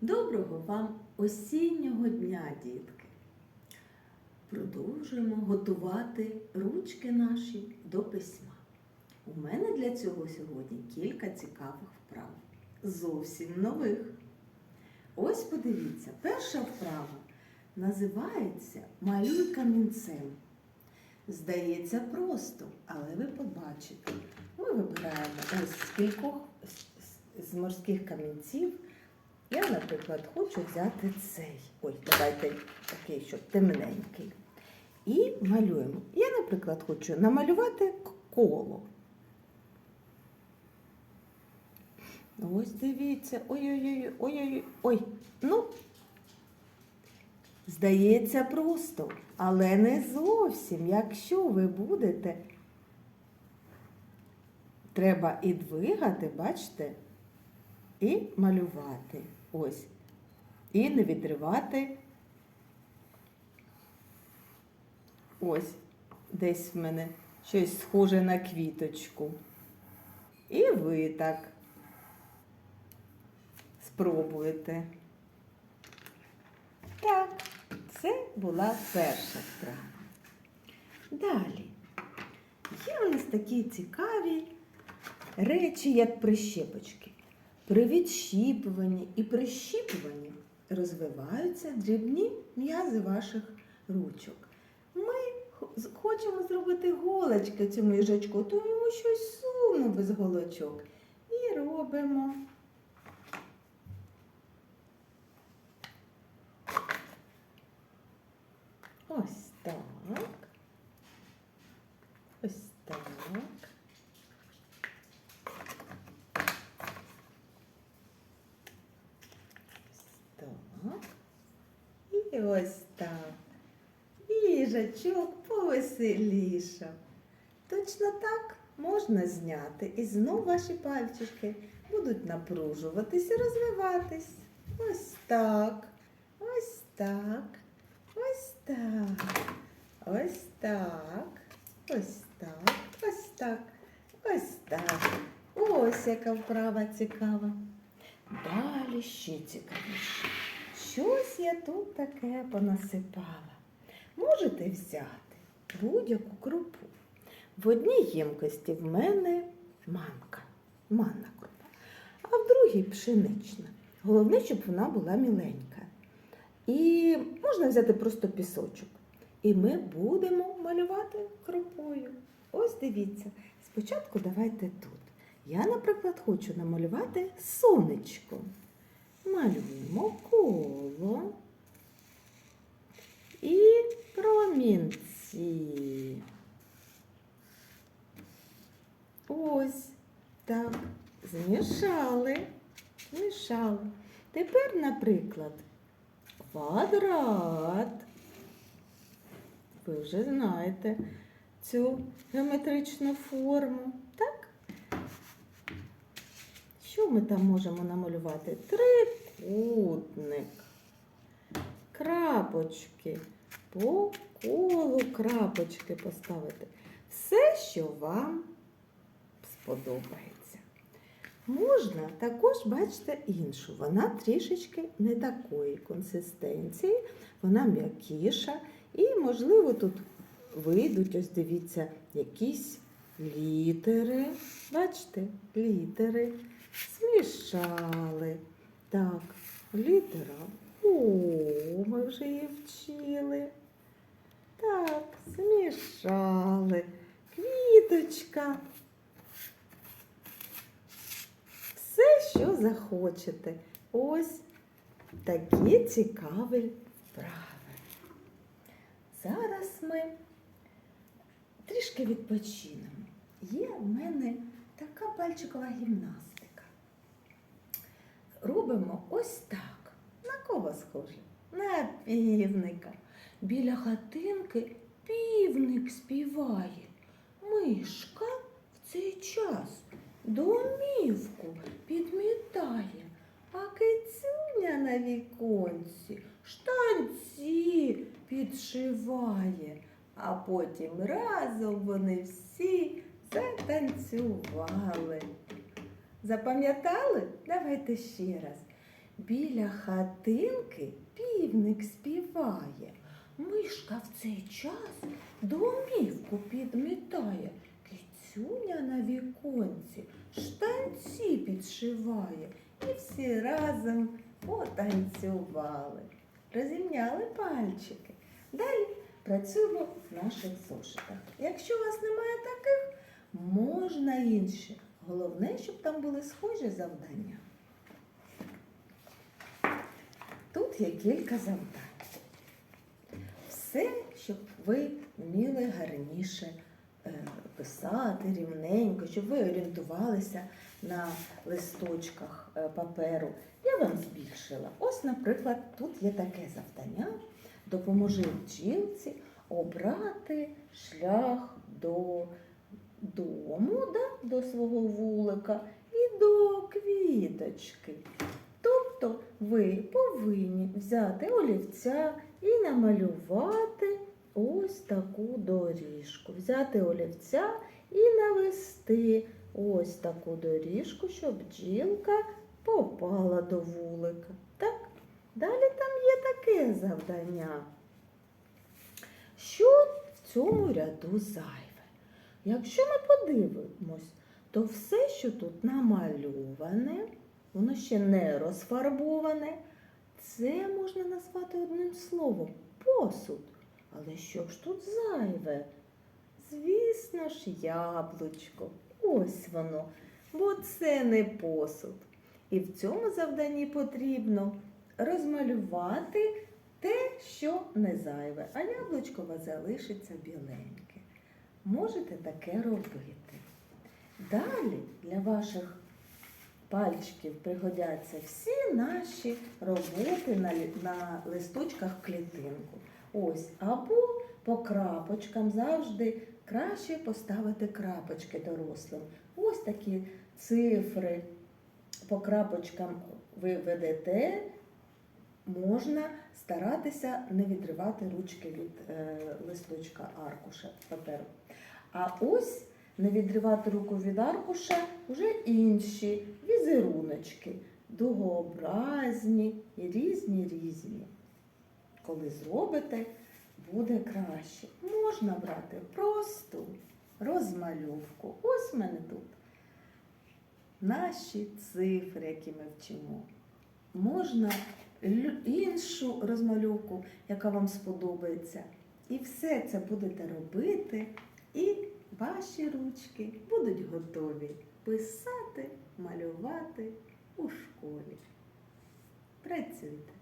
Доброго вам осіннього дня, дітки! Продовжуємо готувати ручки наші до письма. У мене для цього сьогодні кілька цікавих вправ. Зовсім нових. Ось подивіться, перша вправа називається Малюй камінцем. Здається, просто, але ви побачите. Ми вибираємо ось з кількох з- морських камінців. Я, наприклад, хочу взяти цей. Ой, давайте такий, щоб темненький. І малюємо. Я, наприклад, хочу намалювати коло. Ось дивіться. Ой-ой-ой, ой-ой-ой. Ой. Ну, здається, просто, але не зовсім. Якщо ви будете, треба і двигати, бачите, і малювати. Ось. І не відривати. Ось десь в мене щось схоже на квіточку. І ви так спробуєте. Так, це була перша вправа. Далі. Є у нас такі цікаві речі, як прищепочки. При відщіпуванні і прищіпуванні розвиваються дрібні м'язи ваших ручок. Ми хочемо зробити голочки цьому їжачку, то йому щось сумно без голочок. І робимо. Ось так. Ось так. Так. І ось так. Їжачок повеселішав. Точно так можна зняти. І знов ваші пальчики будуть напружуватись і розвиватись. Ось так. Ось так. Ось так. Ось так. Ось так. Ось так. Ось так. Ось яка вправа цікава. Далі ще цікавіше. Щось я тут таке понасипала. Можете взяти будь-яку крупу. В одній ємкості в мене манка, манна крупа, а в другій пшенична. Головне, щоб вона була міленька. І можна взяти просто пісочок. І ми будемо малювати крупою. Ось дивіться. Спочатку давайте тут. Я, наприклад, хочу намалювати сонечко. Малюємо коло і промінці. Ось так. Змішали. Змішали. Тепер, наприклад, квадрат. Ви вже знаєте цю геометричну форму. Так? Що ми там можемо намалювати? Трикутник, крапочки, по колу крапочки поставити. Все, що вам сподобається. Можна також, бачите, іншу. Вона трішечки не такої консистенції, вона м'якіша. І, можливо, тут вийдуть, ось дивіться, якісь літери. Бачите, літери. Смішали. Так, літера. О, ми вже її вчили. Так, смішали. Квіточка. Все, що захочете. Ось такі цікаві вправи. Зараз ми трішки відпочинемо. Є в мене така пальчикова гімнастика. Робимо ось так. На кого схоже? На півника. Біля хатинки півник співає. Мишка в цей час домівку підмітає, а кицюня на віконці штанці підшиває, а потім разом вони всі затанцювали. Запам'ятали? Давайте ще раз. Біля хатинки півник співає. Мишка в цей час домівку підмітає. Кицюня на віконці штанці підшиває. І всі разом потанцювали. Розімняли пальчики. Далі працюємо в наших зошитах. Якщо у вас немає таких, можна інші. Головне, щоб там були схожі завдання. Тут є кілька завдань. Все, щоб ви вміли гарніше е, писати рівненько, щоб ви орієнтувалися на листочках е, паперу. Я вам збільшила. Ось, наприклад, тут є таке завдання. Допоможи бджілці обрати шлях до дому, да, до свого вулика і до квіточки. Тобто ви повинні взяти олівця і намалювати ось таку доріжку. Взяти олівця і навести ось таку доріжку, щоб бджілка попала до вулика. Так? Далі там є таке завдання. Що в цьому ряду зайве? Якщо ми подивимось, то все, що тут намальоване, воно ще не розфарбоване, це можна назвати одним словом посуд. Але що ж тут зайве? Звісно ж, яблучко. Ось воно, бо це не посуд. І в цьому завданні потрібно розмалювати те, що не зайве, а яблучко залишиться біленьке. Можете таке робити. Далі для ваших пальчиків пригодяться всі наші роботи на, на листочках клітинку. Ось, або по крапочкам завжди краще поставити крапочки дорослим. Ось такі цифри по крапочкам ви ведете, можна старатися не відривати ручки від е, листочка аркуша паперу. А ось не відривати руку від аркуша вже інші візеруночки, дугообразні і різні різні. Коли зробите, буде краще. Можна брати просту розмальовку. Ось в мене тут наші цифри, які ми вчимо. Можна іншу розмальовку, яка вам сподобається. І все це будете робити, і ваші ручки будуть готові писати, малювати у школі. Працюйте!